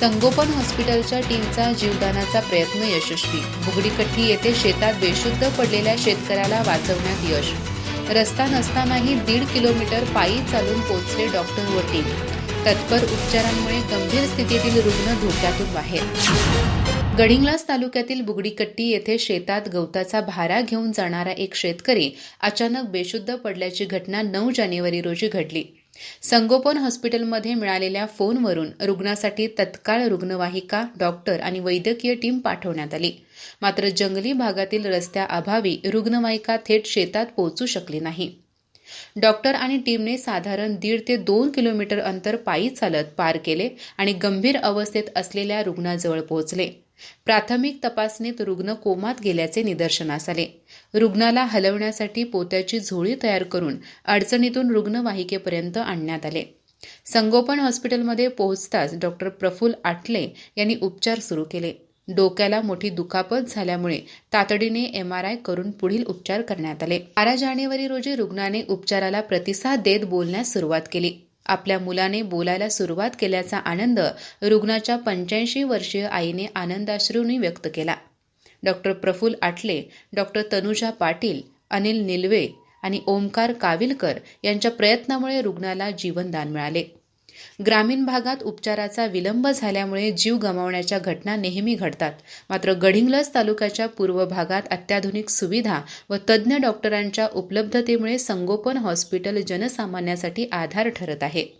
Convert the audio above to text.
संगोपन हॉस्पिटलच्या टीमचा जीवदानाचा प्रयत्न यशस्वी. बुगडीकट्टी येथे शेतात बेशुद्ध पडलेल्या शेतकऱ्याला वाचवण्यात यश. रस्ता नसतानाही दीड किलोमीटर पायी चालून पोचले डॉक्टर व टीम. तत्पर उपचारांमुळे गंभीर स्थितीतील रुग्ण धोक्यातून बाहेर. गडिंग्लास तालुक्यातील बुगडीकट्टी येथे शेतात गवताचा भारा घेऊन जाणारा एक शेतकरी अचानक बेशुद्ध पडल्याची घटना नऊ जानेवारी रोजी घडली. संगोपन हॉस्पिटलमध्ये मिळालेल्या फोनवरून रुग्णासाठी तत्काळ रुग्णवाहिका डॉक्टर आणि वैद्यकीय टीम पाठवण्यात आली. मात्र जंगली भागातील रस्त्याअभावी रुग्णवाहिका थेट शेतात पोहोचू शकली नाही. डॉक्टर आणि टीमने साधारण दीड ते दोन किलोमीटर अंतर पायी चालत पार केले आणि गंभीर अवस्थेत असलेल्या रुग्णाजवळ पोहोचले. प्राथमिक तपासणीत रुग्ण कोमात गेल्याचे निदर्शनास आले. रुग्णाला हलवण्यासाठी पोत्याची झोळी तयार करून अडचणीतून रुग्णवाहिकेपर्यंत आणण्यात आले. संगोपन हॉस्पिटलमध्ये पोहोचताच डॉक्टर प्रफुल आटले यांनी उपचार सुरू केले. डोक्याला मोठी दुखापत झाल्यामुळे तातडीने एम आर आय करून पुढील उपचार करण्यात आले. बारा जानेवारी रोजी रुग्णाने उपचाराला प्रतिसाद देत बोलण्यास सुरुवात केली. आपल्या मुलाने बोलायला सुरुवात केल्याचा आनंद रुग्णाच्या पंच्याऐंशी वर्षीय आईने आनंदाश्रूंनी व्यक्त केला. डॉक्टर प्रफुल आटले डॉक्टर तनुजा पाटील अनिल निलवे आणि ओमकार काविलकर यांच्या प्रयत्नामुळे रुग्णाला जीवनदान मिळाले. ग्रामीण भागात उपचाराचा विलंब झाल्यामुळे जीव गमावण्याच्या घटना नेहमी घडतात. मात्र गडिंग्लज तालुक्याच्या पूर्व भागात अत्याधुनिक सुविधा व तज्ज्ञ डॉक्टरांच्या उपलब्धतेमुळे संगोपन हॉस्पिटल जनसामान्यासाठी आधार ठरत आहे.